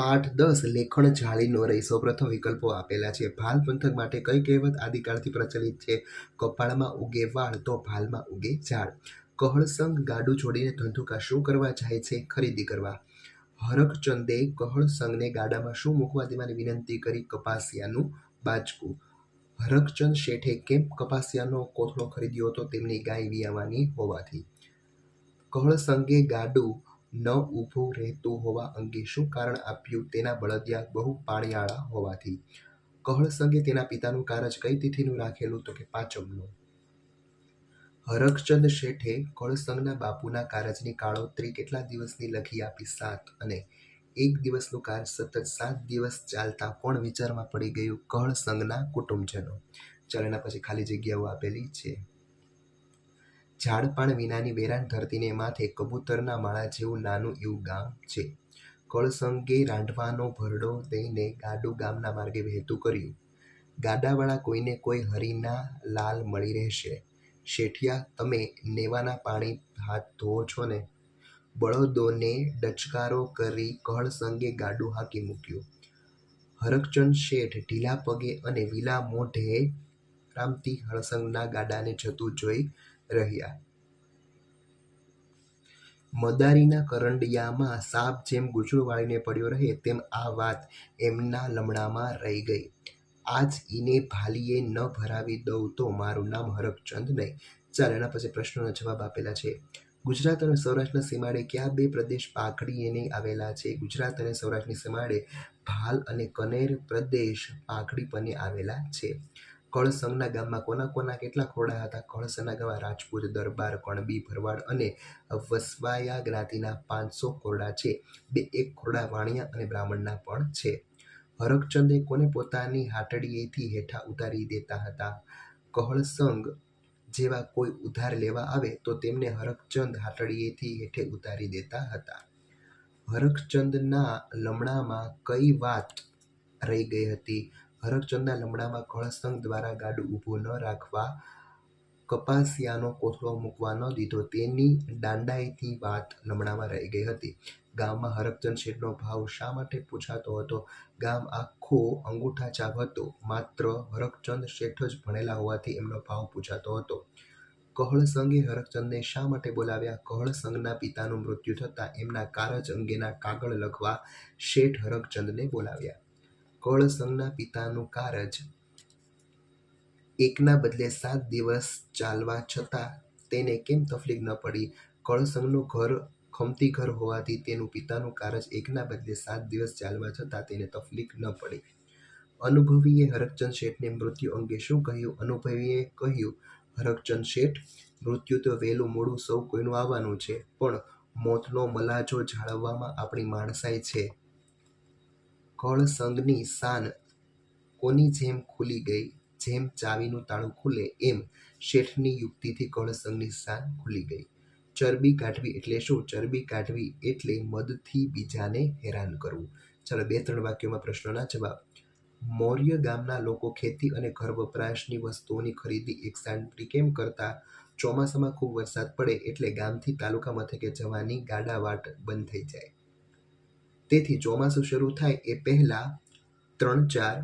પાઠ દસ લેખણ જાળીનો રહી સૌપ્રથમ વિકલ્પો આપેલા છે. ભાલ પંથક માટે કઈ કહેવત આદિકાળથી પ્રચલિત છે? કપાળમાં ઉગે વાળ તો ભાલમાં ઉગે ઝાડ. કહળસંગ ગાડું છોડીને ધંધુકા શું કરવા જાય છે? ખરીદી કરવા. હરકચંદે કહળસંગને ગાડામાં શું મૂકવા દેવાની વિનંતી કરી? કપાસિયાનું બાચકું હરકચંદ શેઠે કેમ કપાસિયાનો કોથળો ખરીદ્યો હતો? તેમની ગાય વિયાવાની હોવાથી. કહળસંગે ગાડું ન ઊભું રહેતું હોવા અંગે શું કારણ આપ્યું તેના બળદિયા બહુ પાણિયાળા હોવાથી? કહળસંગે તેના પિતાનું કારજ કઈ તિથિનું રાખેલું તો કે પાંચમનું? હરખચંદ શેઠે કળસંગના બાપુના કારજની કાળોતરી કેટલા દિવસની લખી આપી સાત અને એક દિવસનું કાર્ય સતત સાત દિવસ ચાલતા કોણ વિચારમાં પડી ગયું કળસંગના કુટુંબજનો? ચાલો પછી ખાલી જગ્યાઓ આપેલી છે. ઝાડપાણ વિનાની વેરાન ધરતીને માથે કબૂતરના માળા જેવું નાનું એવું ગામ છે. કળસંગે રાંધવાનો ભરડો દઈને ગાડું ગામના માર્ગે વહેતું કર્યું. ગાડાવાળા કોઈને કોઈ હરીના લાલ મળી રહેશે. શેઠિયા, તમે નેવાના પાણી હાથ ધોવો છો ને? બળદોને ડચકારો કરી કહળસંગે ગાડું હાંકી મૂક્યું. હરકચંદ શેઠ ઢીલા પગે અને વિલા મોઢે રામતી હળસંગના ગાડાને જતું જોઈ રહ્યા. મદારીના કરંડિયામાં સાપ જેમ ગૂંચળું વાળીને પડ્યો રહે, તેમ આ વાત એમના લમણામાં રહી ગઈ. આજ ઈને ભાલીએ ન ભરાવી દઉં તો મારું નામ હરખચંદ નહીં. ચાલ, એના પછી પ્રશ્નોના જવાબ આપેલા છે. ગુજરાત અને સૌરાષ્ટ્રના સીમાડે કયા બે પ્રદેશ પાકડી એને આવેલા છે? ગુજરાત અને સૌરાષ્ટ્રની સીમાડે ભાલ અને કનેર પ્રદેશ પાકડી પણ આવેલા છે. કળસંગના ગામમાં કોના કોના કેટલા ખોડા હતા? કળસંગના ગામમાં રાજપૂત, દરબાર, કણબી, ભરવાડ અને વસવાયા જ્ઞાતિના પાંચસો ખોરડા છે. બે એક ખોરડા વાણિયા અને બ્રાહ્મણના પણ છે. હરકચંદે કોને પોતાની હાટડીએથી હેઠા ઉતારી દેતા હતા? કહળસંગ જેવા કોઈ ઉધાર લેવા આવે તો તેમને હરકચંદ હાટડીએથી હેઠે ઉતારી દેતા હતા. હરકચંદના લમણામાં કઈ વાત રહી ગઈ હતી? હરખચંદના લમડામાં કળસંગ દ્વારા ગાડું ઊભું ન રાખવા કપાસિયાનો કોથળો મૂકવા ન દીધો. તેની દાંડાઈથી વાત લમણામાં રહી ગઈ હતી. ગામમાં હરકચંદ શેઠનો ભાવ શા માટે પૂછાતો હતો? ગામ આખો અંગૂઠા ચાપ હતો. માત્ર હરકચંદ શેઠ જ ભણેલા હોવાથી એમનો ભાવ પૂછાતો હતો. કહળસંગે હરકચંદને શા માટે બોલાવ્યા? કહળસંગના પિતાનું મૃત્યુ થતાં એમના કારજ અંગેના કાગળ લખવા શેઠ હરકચંદને બોલાવ્યા. કળસંગના પિતાનું કારજ. એકના બદલે સાત દિવસ ચાલવા છતાં તેને કેમ તકલીફ ન પડી? કળસંગનું ઘર ખમતી ઘર હોવાથી તેનું પિતાનું કારજ એકના બદલે સાત દિવસ ચાલવા છતાં તેને તકલીફ ન પડી. અનુભવીએ હરકચંદ શેઠને મૃત્યુ અંગે શું કહ્યું? અનુભવીએ કહ્યું, હરકચંદ શેઠ, મૃત્યુ તો વહેલું મોડું સૌ કોઈનું આવવાનું છે, પણ મોતનો મલાજો જાળવવામાં આપણી માણસાઈ છે. કળસંગની શાન કોની જેમ ખુલી ગઈ, જેમ ચાવીનું તાળું ખુલે, એમ શેઠની યુક્તિથી કળસંગની શાન ખુલી ગઈ. ચરબી કાઢવી એટલે શું? ચરબી કાઢવી એટલે મદથી બીજાને હેરાન કરવું. ચાલો બે ત્રણ વાક્યોમાં પ્રશ્નોના જવાબ. મૌર્ય ગામના લોકો ખેતી અને ઘર વપરાશની વસ્તુઓની ખરીદી એકસાથે કેમ કરતા? ચોમાસામાં ખૂબ વરસાદ પડે એટલે ગામથી તાલુકા મથકે જવાની ગાડાવાટ બંધ થઈ જાય. તેથી ચોમાસું શરૂ થાય એ પહેલાં ત્રણ ચાર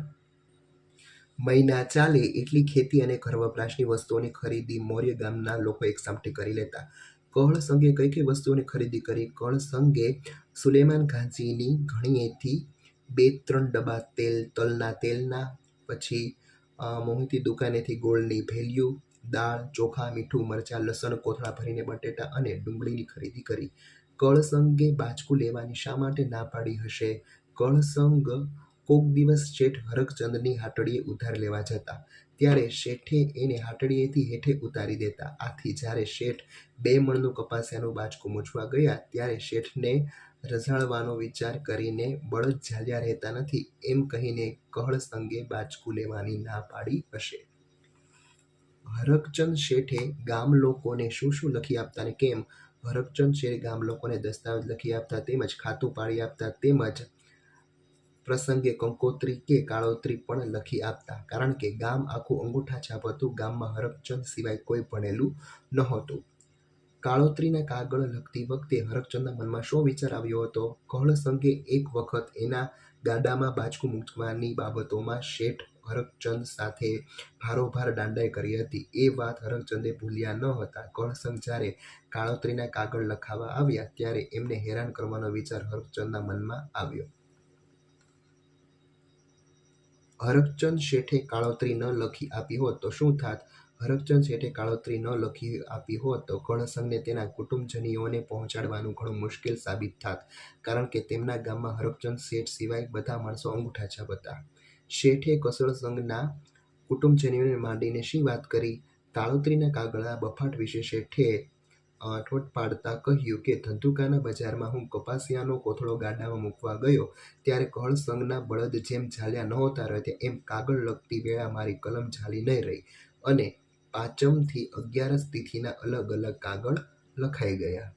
મહિના ચાલે એટલી ખેતી અને ઘર વપરાશની વસ્તુઓની ખરીદી મૌર્ય ગામના લોકો એકસાથે કરી લેતા. કળ સંઘે કઈ કઈ વસ્તુઓની ખરીદી કરી? કળ સંઘે સુલેમાન ઘાંચીની ઘણીએથી બે ત્રણ ડબ્બા તેલ, તલના તેલના, પછી મોહિતી દુકાનેથી ગોળની ભેલ્યું, દાળ, ચોખા, મીઠું, મરચાં, લસણ, કોથળા ભરીને બટેટા અને ડુંગળીની ખરીદી કરી. કળસંગે બાચકું લેવાની શા માટે ના પાડી હશે? કળસંગ કોક દિવસ શેઠ હરકચંદની હાટડીએ ઉધાર લેવા જતા. ત્યારે શેઠે એને હાટડીએથી હેઠે ઉતારી દેતા. આથી જ્યારે શેઠ બે મણનું કપાસિયાનું બાચકું મૂછવા ગયા, ત્યારે શેઠને રઝાળવાનો વિચાર કરીને બળદ ઝાલ્યા રહેતા નથી. એમ કહીને કહળસંગે બાચકું લેવાની ના પાડી હશે. હરકચંદ શેઠે ગામ લોકોને શું શું લખી આપતા ને કેમ? હરખચંદ શેરી ગામ લોકોને દસ્તાવેજ લખી આપતા તેમજ ખાતું પાડી આપતા તેમજ પ્રસંગે કંકોત્રી કે કાળોત્રી પણ લખી આપતા. કારણ કે ગામ આખું અંગૂઠા છાપ હતું. ગામમાં હરકચંદ સિવાય કોઈ ભણેલું નહોતું. કાળોત્રીના કાગળ લખતી વખતે હરકચંદના મનમાં શો વિચાર આવ્યો હતો? કહળસંગે એક વખત એના ગાડામાં બાજકું મૂકવાની બાબતોમાં શેઠ હરખચંદ સાથે ભારોભાર દાંડાઈ કરી હતી. એ વાત હરકચંદે ભૂલ્યા ન હતા. કહળસંગ જ્યારે કાળોતરીના કાગળ લખાવા આવ્યા ત્યારે એમને હેરાન કરવાનો વિચાર હરકચંદના મનમાં આવ્યો. હરકચંદ શેઠે કાળોતરી ન લખી આપી હોત તો શું થાત? હરકચંદ શેઠે કાળોતરી ન લખી આપી હોત તો કહળસંગને તેના કુટુંબજનીઓને પહોંચાડવાનું ઘણું મુશ્કેલ સાબિત થાત. કારણ કે તેમના ગામમાં હરકચંદ શેઠ સિવાય બધા માણસો અંગૂઠાછાપ હતા. શેઠે કસળસંગના કુટુંબજનીઓને માંડીને શી વાત કરી? કાળોતરીના કાગળના બફાટ વિશે શેઠે ઠોઠ પાડતા કહ્યું કે, ધંધુકાના બજારમાં હું કપાસિયાનો કોથળો ગાડામાં મૂકવા ગયો ત્યારે કહળસંગના બળદ જેમ ઝાલ્યા નહોતા રહ્યા એમ કાગળ લખતી વેળા મારી કલમ ઝાલી નહીં રહી અને પાંચમથી અગિયારસ તિથિના અલગ અલગ કાગળ લખાઈ ગયા.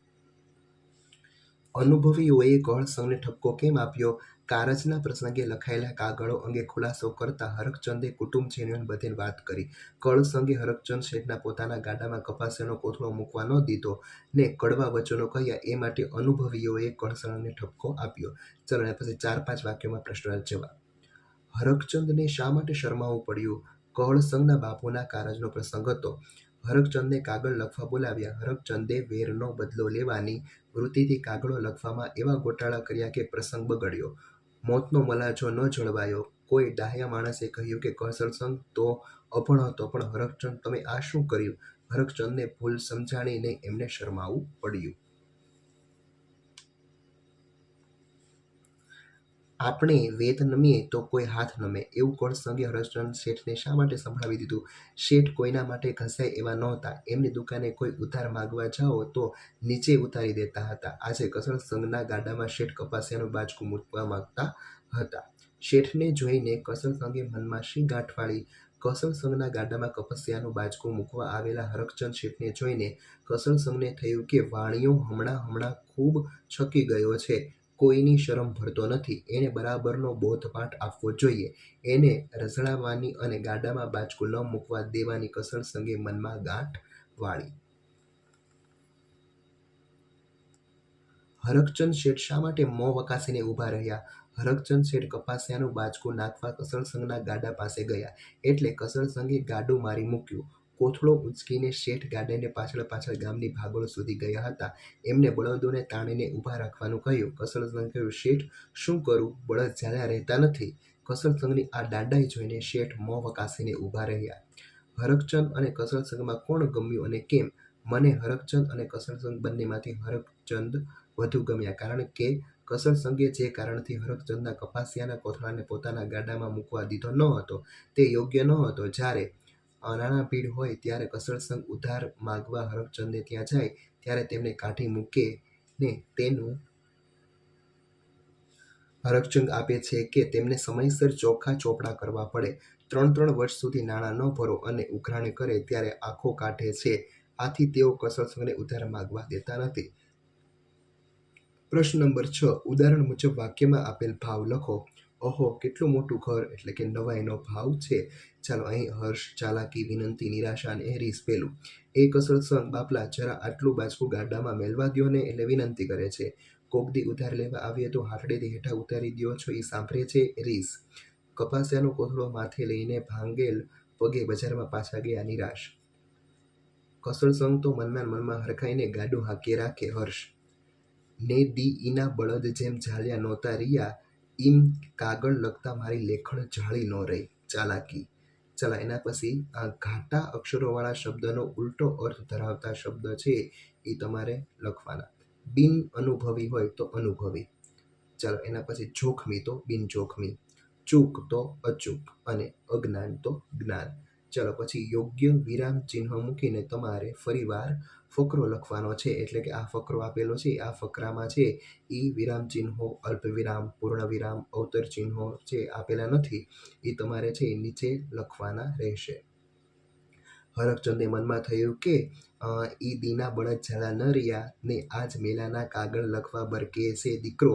અનુભવીઓએ કહળસંગને ઠપકો કેમ આપ્યો? કારજના પ્રસંગે લખાયેલા કાગળો અંગે ખુલાસો કરતા કુટુંબ કુટુંબજનોને બધે વાત કરી. કળશ અંગે હરકચંદ શેઠના પોતાના ગાડામાં કપાસનો કોથળો મૂકવા ન દીધો ને કડવા વચનો કહ્યા એ માટે અનુભવીઓએ કળસણને ઠપકો આપ્યો. ચલો એના પછી ચાર પાંચ વાક્યોમાં પ્રશ્નના જવાબ. હરકચંદને શા માટે શરમાવવું પડ્યું? કળસંગના બાપુના કારજનો પ્રસંગ હતો. હરકચંદને કાગળ લખવા બોલાવ્યા. હરકચંદે વેરનો બદલો લેવાની વૃત્તિથી કાગળો લખવામાં એવા ગોટાળા કર્યા કે પ્રસંગ બગડ્યો. મોતનો મલાજો ન જળવાયો. કોઈ ડાહ્યા માણસે કહ્યું કે કહળસંગ તો અભણ હતો, પણ હરખચંદ તમે આ શું કર્યું? હરખચંદને ભૂલ સમજાણીને એમને શરમાવવું પડ્યું. આપણે વેત નમીએ તો કોઈ હાથ નમે. એવું કહળસંગે હરશચંદ શેઠને શા માટે સંભળાવી દીધું? શેઠ કોઈના માટે ઘસાય એવા નહોતા. એમની દુકાને કોઈ ઉધાર માગવા જાઓ તો નીચે ઉતારી દેતા હતા. આજે કસળસંગના ગાડામાં શેઠ કપાસિયાનું બાજકું મૂકવા માંગતા હતા. શેઠને જોઈને કસળસંગે મનમાં શી ગાંઠવાળી કસણ સંઘના ગાડામાં કપાસિયાનું બાજકું મૂકવા આવેલા હરકચંદ શેઠને જોઈને કસળસંગને થયું કે વાણીઓ હમણાં હમણાં ખૂબ છકી ગયો છે. કોઈની શરમ ભરતો નથી. એને બરાબરનો બોધપાઠ આપવો જોઈએ. એને રઝળાવવાની અને ગાડામાં બાચકું ન મૂકવા દેવાની કસળસંગે મનમાં ગાંઠ વાળી. હરકચંદ શેઠ શા માટે મોં વકાસીને ઊભા રહ્યા? હરકચંદ શેઠ કપાસિયાનું બાચકું નાખવા કસળસંગના ગાડા પાસે ગયા. એટલે કસળસંગે ગાડું મારી મૂક્યું. કોથળો ઉંચકીને શેઠ ગાડાને પાછળ પાછળ ગામની ભાગોળ સુધી ગયા હતા. એમને બળદોને તાણીને ઊભા રાખવાનું કહ્યું. કસળસંગે કહ્યું, શેઠ, શું કરું? બળદ જ્યાં રહેતા નથી. કસળસંગની આ દાડાઈ જોઈને શેઠ મોં વકાસીને ઊભા રહ્યા. હરકચંદ અને કસળસંગમાં કોણ ગમ્યું અને કેમ? મને હરકચંદ અને કસળસંગ બંનેમાંથી હરકચંદ વધુ ગમ્યા કારણ કે કસળસંગે જે કારણથી હરકચંદના કપાસિયાના કોથળાને પોતાના ગાડામાં મૂકવા દીધો ન હતો તે યોગ્ય ન હતો જ્યારે નાના ભીડ હોય ત્યારે કસળસંગ ઉધાર માગવા હરખચંદને ત્યાં જાય, ત્યારે તેમને કાઢી મૂકે ને તેનું હરખચંદ આપે છે કે તેમને સમયસર ચોખા ચોપડા કરવા પડે. ત્રણ ત્રણ વર્ષ સુધી નાણાં ન ભરો અને ઉઘરાણી કરે ત્યારે આંખો કાઢે છે. આથી તેઓ કસળસંગને ઉધાર માગવા દેતા નથી. પ્રશ્ન નંબર છ. ઉદાહરણ મુજબ વાક્યમાં આપેલ ભાવ લખો. ઓહો, કેટલું મોટું ઘર, એટલે કે નવાઈનો ભાવ છે. ચાલો અહીં હર્ષ ચાલાકી, વિનંતી, નિરાશા અને રીસ પેલું. એ કસળસંગ બાપલા જરા આટલું બાજકું ગાડામાં મેલવા દો ને, એટલે વિનંતી કરે છે. કોકદી ઉધાર લેવા આવીએ તો હાટડેથી હેઠા ઉતારી દ્યો છો એ સાંભળે છે રીસ કપાસિયાનો કોથળો માથે લઈને ભાંગેલ પગે બજારમાં પાછા ગયા નિરાશ. કસળસંગ તો મનમાં મનમાં હરખાઈને ગાડું હાંકી રાખે હર્ષ. ને દી ઈના બળદ જેમ ઝાલ્યા નહોતા રહ્યા ઈમ કાગળ લખતા મારી લેખણ જાળી ન રહી. ચાલાકી. ચાલો, એના પછી આ ઘાટા અક્ષરોવાળા શબ્દનો ઉલટો અર્થ ધરાવતા શબ્દ છે એ તમારે લખવાના. બિન અનુભવી હોય તો અનુભવી. ચાલો, એના પછી જોખમી તો બિન જોખમી ચૂક તો અચૂક અને અજ્ઞાન તો જ્ઞાન. ચાલો પછી યોગ્ય વિરામ ચિહ્ન મૂકીને તમારે ફરીવાર ફકરો લખવાનો છે. એટલે કે આ ફકરો આપેલો છે, આ ફકરામાં છે એ વિરામ ચિહ્નો અલ્પવિરામ પૂર્ણ વિરામ, અવતર ચિહ્નો જે આપેલા નથી એ તમારે છે નીચે લખવાના રહેશે. હરકચંદે મનમાં થયું કે ઈ દીના બળદ ઝાલા ન રહ્યા, ને આજ મેલાના કાગળ લખવા બરકે છે દીકરો.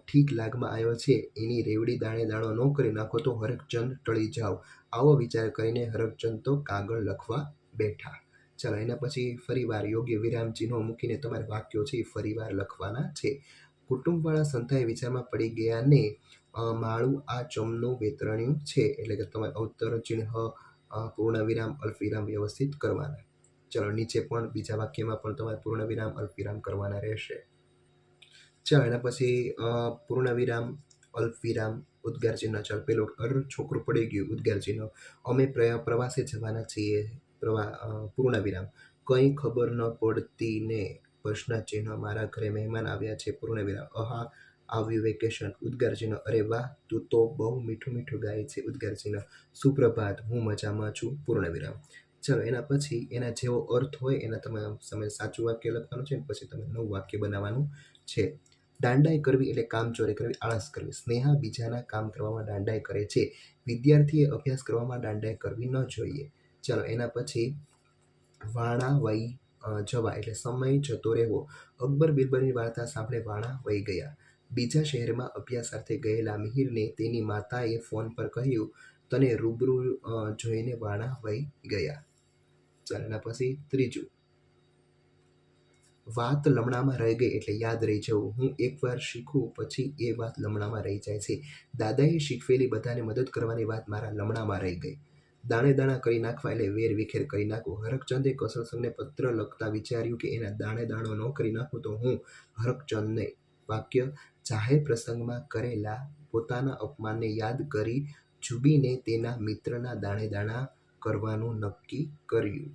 ઠીક લાગમાં આવ્યો છે, એની રેવડી દાણે દાણો ન કરી નાખો તો હરકચંદ ટળી જાવ. આવો વિચાર કરીને હરખચંદ તો કાગળ લખવા બેઠા. ચાલો, એના પછી ફરીવાર યોગ્ય વિરામ ચિહ્નો મૂકીને તમારે વાક્યો છે એ ફરીવાર લખવાના છે. કુટુંબવાળા સંતાએ વિચારમાં પડી ગયા ને માળું આ ચમનું વેતરણ્યું છે. એટલે કે તમારે અવતર ચિહ્ન પૂર્ણવિરામ પૂર્ણ વિરામ અલ્પવિરામ વ્યવસ્થિત કરવાના. ચલો, નીચે પણ બીજા વાક્યમાં પણ તમારે પૂર્ણ વિરામ અલ્પવિરામ કરવાના રહેશે. ચાલો, એના પછી પૂર્ણવિરામ પૂર્ણ વિરામ અલ્પવિરામ ઉદ્ગાર ચિહ્ન પેલો અર છોકરું પડી ગયું. ઉદ્ગાર ચિહ્ન અમે પ્ર- પ્રવાસે જવાના છીએ. પ્રવા પૂર્ણ વિરામ. કંઈ ખબર ન પડતી ને પ્રશ્ન મારા ઘરે મહેમાન આવ્યા છે. પૂર્ણ વિરામ. અહા, આવ્યું વેકેશન. ઉદ્ગાર ચિહ્ન અરે વાહ, તું તો બહુ મીઠું મીઠું ગાય છે. ઉદ્ગાર ચિહ્ન સુપ્રભાત, હું મજામાં છું. પૂર્ણ વિરામ. ચલો, એના પછી એના જેવો અર્થ હોય, એના તમે તમે સાચું વાક્ય લખવાનું છે પછી તમે નવું વાક્ય બનાવવાનું છે. દાંડાઈ કરવી એટલે કામચોરી કરવી, આળસ કરવી. સ્નેહા બીજાના કામ કરવામાં દાંડાઈ કરે છે. વિદ્યાર્થીએ અભ્યાસ કરવામાં દાંડાઈ કરવી ન જોઈએ. ચાલો, એના પછી વાણા વહી જવા એટલે સમય જતો રહેવો. અકબર બિરબલની વાર્તા સાંભળે વાણા વહી ગયા. બીજા શહેરમાં અભ્યાસાર્થે ગયેલા મિહિરને તેની માતાએ ફોન પર કહ્યું, તને રૂબરૂ જોઈને વાણા વહી ગયા. ચાલો, એના પછી ત્રીજું. વાત લમણામાં રહી ગઈ એટલે યાદ રહી જવું. હું એકવાર શીખું પછી એ વાત લમણામાં રહી જાય છે. દાદાએ શીખવેલી બધાને મદદ કરવાની વાત મારા લમણામાં રહી ગઈ. દાણે દાણા કરી નાખવા એટલે વેર વિખેર કરી નાખવું હરકચંદે કસરસંગને પત્ર લખતા વિચાર્યું કે એના દાણે દાણો ન કરી નાખું તો હું હરકચંદને વાક્ય જાહેર પ્રસંગમાં કરેલા પોતાના અપમાનને યાદ કરી જુબીને તેના મિત્રના દાણે દાણા કરવાનું નક્કી કર્યું.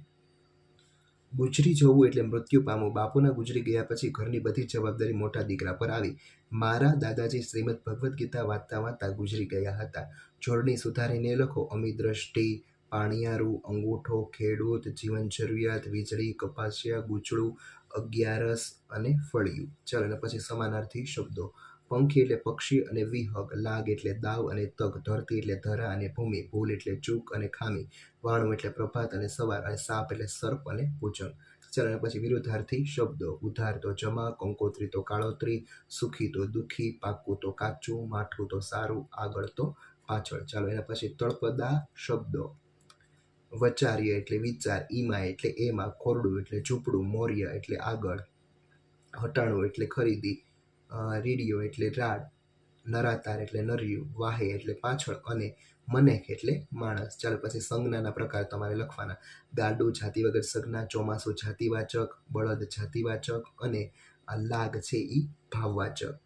ગુજરી જવું એટલે મૃત્યુ પામવું. બાપુના ગુજરી ગયા પછી ઘરની બધી જવાબદારી મોટા દીકરા પર આવી. મારા દાદાજી શ્રીમદ ભગવદ્ ગીતા વાંચતા વાંચતા ગુજરી ગયા હતા. જોડણી સુધારીને લખો. અમી દ્રષ્ટિ, પાણિયારું, અંગૂઠો, ખેડૂત, જીવન જરૂરિયાત, વીજળી, કપાસિયા, ગૂંચળું, અગિયારસ અને ફળિયું. ચાલો અને પછી સમાનાર્થી શબ્દો. પંખી એટલે પક્ષી અને વિહગ, લાગ એટલે દાવ અને તગ, ધરતી એટલે ધરા અને ભૂમિ, ભૂલ એટલે ચૂક અને ખામી, વાણું એટલે પ્રભાત અને સવાર અને સાપ એટલે સર્પ અને પૂજન. ચાલો અને પછી વિરુદ્ધાર્થી શબ્દો. ઉધાર તો જમા, કંકોત્રી તો કાળોતરી, સુખી તો દુઃખી, પાકું તો કાચું, માઠું તો સારું, આગળ તો પાછળ. ચાલો એના પછી તળપદા શબ્દો. વચાર્ય એટલે વિચાર ઈમા એટલે એમાં ખોરડું એટલે ઝૂંપડું, મૌર્ય એટલે આગળ, હટાણું એટલે ખરીદી રીડિયો એટલે રાડ નરાતાર એટલે નર્યું, વાહે એટલે પાછળ અને મનેક એટલે માણસ. ચાલો પછી સંજ્ઞાના પ્રકાર તમારે લખવાના. ગાડું જાતિ વગર સંજ્ઞા, ચોમાસું, જાતિવાચક, બળદ, જાતિવાચક અને આ લાગ છે એ ભાવવાચક.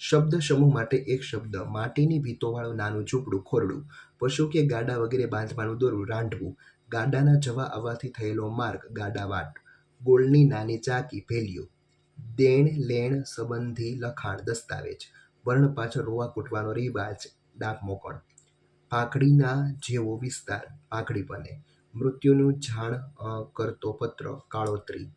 શબ્દ સમૂહ માટે એક શબ્દ, માટીની ભીતોવાળું નાનું ઝૂંપડું ખોરડું, પશુ કે ગાડા વગેરે બાંધવાનું દોરવું રાંધવું ગાડાના જવા આવવાથી થયેલો માર્ગ ગાડાવાટ ગોળની નાની ચાકી ભેલિયું દેણ, લેણ સંબંધી લખાણ દસ્તાવેજ. વર્ણ પાછળ રોવા કૂટવાનો રિવાજ ડાક મોકણ પાકડીના જેવો વિસ્તાર પાકડી બને. મૃત્યુનું જાણ કરતો પત્ર, કાળોતરી.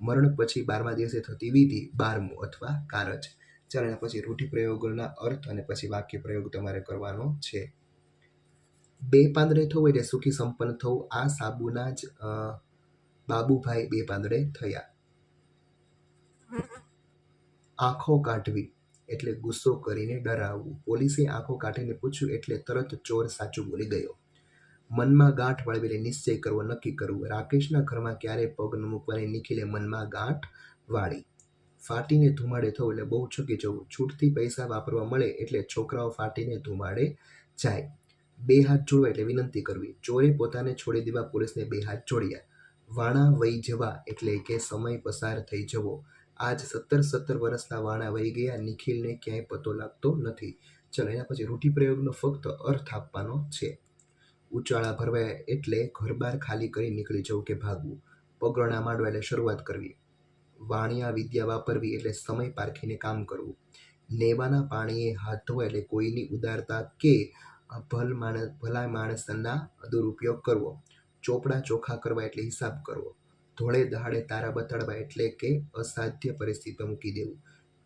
મરણ પછી બારમા દિવસે થતી વિધિ, બારમું અથવા કારજ. ચાલો એના પછી રૂઢિપ્રયોગોના અર્થ અને પછી વાક્ય પ્રયોગ તમારે કરવાનો છે. બે પાંદડે થવું એટલે સુખી સંપન્ન થવું. આ સાબુના જ બાબુભાઈ બે પાંદડે થયા. આંખો કાઢવી એટલે ગુસ્સો કરીને ડરાવવું. પોલીસે આંખો કાઢીને પૂછ્યું એટલે તરત ચોર સાચું બોલી ગયો. મનમાં ગાંઠ વાળવી નિશ્ચય કરવો નક્કી કરવું. રાકેશના ઘરમાં ક્યારે પગ ન મૂકવાની નિખિલે મનમાં ગાંઠ વાળી. ફાટીને ધુમાડે થવું એટલે બહુ છકી જવું. છૂટથી પૈસા વાપરવા મળે એટલે છોકરાઓ ફાટીને ધુમાડે જાય. બે હાથ જોડવા એટલે વિનંતી કરવી. ચોરે પોતાને છોડી દેવા પોલીસને બે હાથ જોડ્યા. વાણા વહી જવા એટલે કે સમય પસાર થઈ જવો. આજ સત્તર સત્તર વર્ષના વાણા વહી ગયા, નિખિલને ક્યાંય પતો લાગતો નથી. ચલો, એના પછી રૂઢિપ્રયોગનો ફક્ત અર્થ આપવાનો છે. ઉચાળા ભરવા એટલે ઘરબાર ખાલી કરી નીકળી જવું કે ભાગવું. પગરણા માંડવા એટલે શરૂઆત કરવી. વાણિયા વિદ્યા વાપરવી એટલે સમય પારખીને કામ કરવું. નેવાના પાણીએ હાથ ધોવા એટલે કોઈની ઉદારતા કે ભલ માણસ ભલા માણસના દુરુપયોગ કરવો. ચોપડા ચોખા કરવા એટલે હિસાબ કરવો. ધોળે દહાડે તારા બતાડવા એટલે કે અસાધ્ય પરિસ્થિતિ મૂકી દેવું.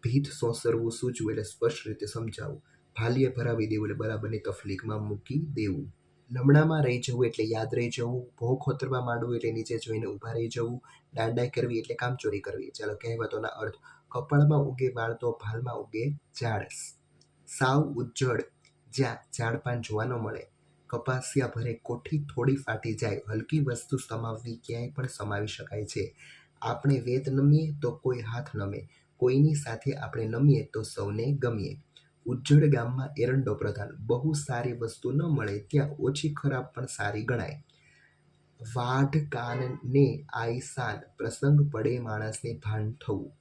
ભીત સોસરવું સૂચવું એટલે સ્પષ્ટ રીતે સમજાવવું ભાલીએ ભરાવી દેવું એટલે બરાબરની તફલીકમાં મૂકી દેવું. લમણામાં રહી જવું એટલે યાદ રહી જવું. ભોગ ખોતરવા માંડવું એટલે નીચે જોઈને ઊભા રહી જવું. દાંડાઈ કરવી એટલે કામચોરી કરવી. ચાલો કહેવતોના અર્થ. કપાળમાં ઉગે વાળ તો ભાલમાં ઉગે ઝાડ સાવ ઉજ્જડ. જ્યાં ઝાડપાન જોવાનો મળે. કપાસિયા ભરે કોઠી થોડી ફાટી જાય. હલકી વસ્તુ સમાવવી ક્યાંય પણ સમાવી શકાય છે. આપણે વેત નમીએ તો કોઈ હાથ નમે. કોઈની સાથે આપણે નમીએ તો સૌને ગમીએ. ઉજ્જડ ગામમાં એરંડો પ્રધાન. બહુ સારી વસ્તુ ન મળે ત્યાં ઓછી ખરાબ પણ સારી ગણાય. વાઢ કાનને આઈ સાન પ્રસંગ પડે માણસને ભાન થવું.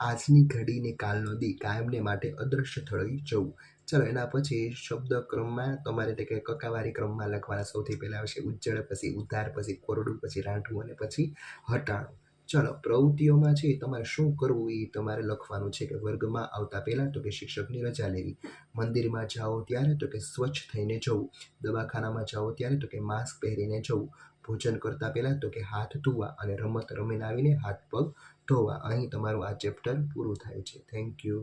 આજની ઘડીને કાલનો દી કાયમને માટે અદૃશ્ય થઈ જવું. ચલો, એના પછી શબ્દ ક્રમમાં તમારે તે કે કકાવારી ક્રમમાં લખવાના સૌથી પહેલાં આવશે ઉજ્જડ પછી ઉધાર, પછી કોરડું, પછી રાંઠવું અને પછી હટાણું. ચલો, પ્રવૃત્તિઓમાં છે તમારે શું કરવું એ તમારે લખવાનું છે કે વર્ગમાં આવતા પહેલાં તો કે શિક્ષકની રજા લેવી. મંદિરમાં જાઓ ત્યારે તો કે સ્વચ્છ થઈને જવું. દવાખાનામાં જાઓ ત્યારે તો કે માસ્ક પહેરીને જવું. ભોજન કરતાં પહેલાં તો કે હાથ ધોવા અને રમત રમીને આવીને હાથ પગ ધોવા અહીં તમારું આ ચેપ્ટર પૂરું થાય છે. Thank you